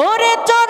ওরে চরণ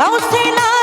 রসিলা